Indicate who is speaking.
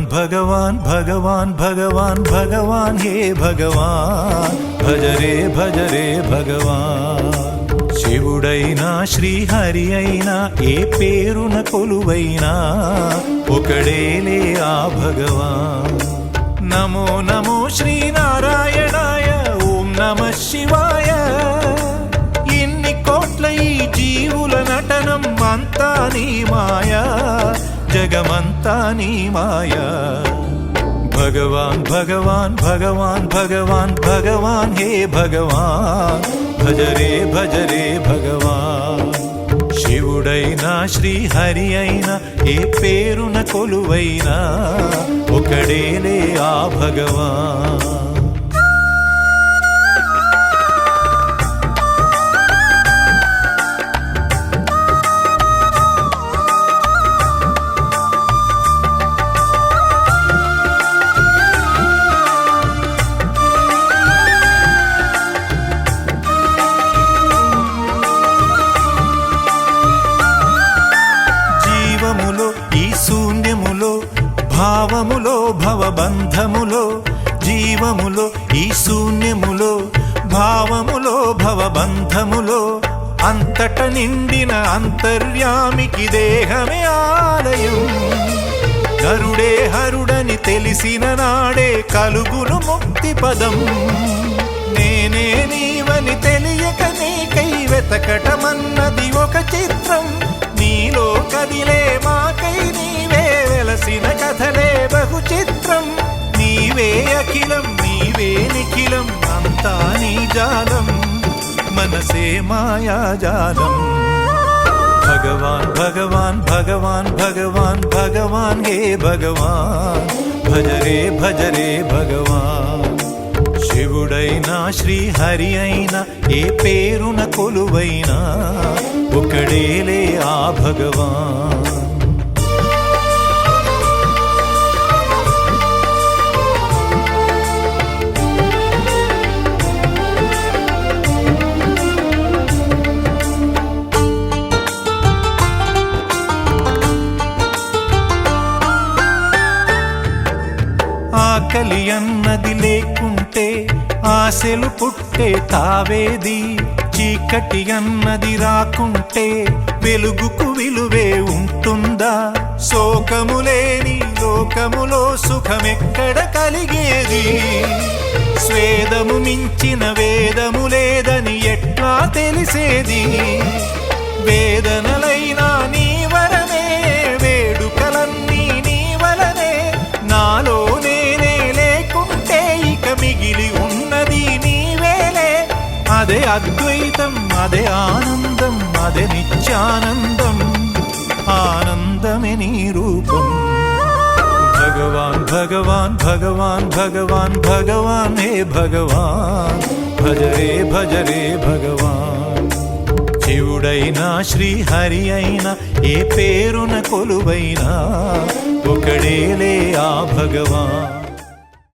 Speaker 1: భగవాన్ భగవాన్ భగవాన్ భగవాన్ భగవాన్ హే భగవాన్ భజరే భజరే భగవాన్ శివుడైనా శ్రీహరి అయినా ఏ పేరున కొలువైనా ఒకడేలే ఆ భగవాన్. నమో నమో శ్రీనారాయణాయ ఓం నమ శివాయ. ఇన్ని కోట్ల ఈ జీవుల నటనం అంతా నీ మాయా. జగమంతా నీ మాయా. భగవాన్ భగవాన్ భగవాన్ భగవాన్ భగవాన్ హే భగవాన్. భజరే భజరే భగవాన్. శివుడైనా శ్రీహరి అయినా ఏ పేరున కొలువైనా ఒకడేలే ఆ భగవాన్. భావములో భవబంధములో జీవములో ఈ శూన్యములో భావములో భవబంధములో అంతట నిండిన అంతర్యామికి దేహమే ఆలయం. గరుడే హరుడని తెలిసిన నాడే కలుగును ముక్తి పదం. నేనే నీవని తెలియక నీకై వెతకటమన్నది ఒక చిత్రం. నీలో కదిలే మాకై అఖిలం నీవే నిఖిలం అంతా నీ జాలం. మనసే మాయాజాలం భగవాన్ భగవాన్ భగవాన్ భగవాన్ భగవాన్ హే భగవాన్. భజరే భజరే భగవాన్. శివుడైనా శ్రీహరి అయినా ఏ పేరున కొలువైనా ఒకడేలే ఆ భగవాన్. ఆకలి అన్నది లేకుంటే ఆశలు పుట్టే తావేది. చీకటి అన్నది రాకుంటే వెలుగుకు విలువే ఉంటుందా? శోకములేని లోకములో సుఖమెక్కడ కలిగేది? స్వేదము మించిన వేదము లేదని ఎట్లా తెలిసేది? వేదన అదే అద్వైతం అదే ఆనందం అదే నిత్యానందం ఆనందమే నీ రూపం. భగవాన్ భగవాన్ భగవాన్ భగవాన్ భగవాన్ హే భగవాన్ భజరే భజరే భగవాన్. శివుడైనా శ్రీహరి అయినా ఏ పేరున కొలువైనా ఒకడేలే ఆ భగవాన్.